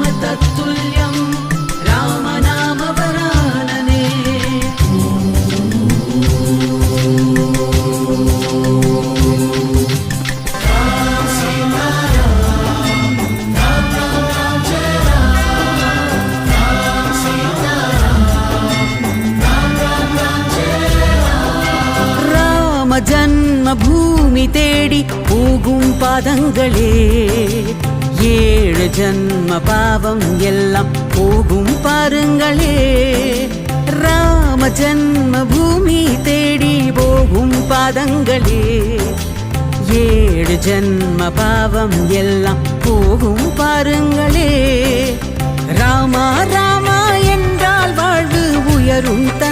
म तत्तुल्यम्। ராம ஜன்ம பூமி தேடி போகும் பாதங்களே. ஏழு ஜன்ம பாவம் எல்லாம் போகும் பாருங்களே. ராம ஜன்ம பூமி தேடி போகும் பாதங்களே. ஏழு ஜன்ம பாவம் எல்லாம் போகும் பாருங்களே. ராமா ராமா என்றால் வாழ்வு உயரும் தன்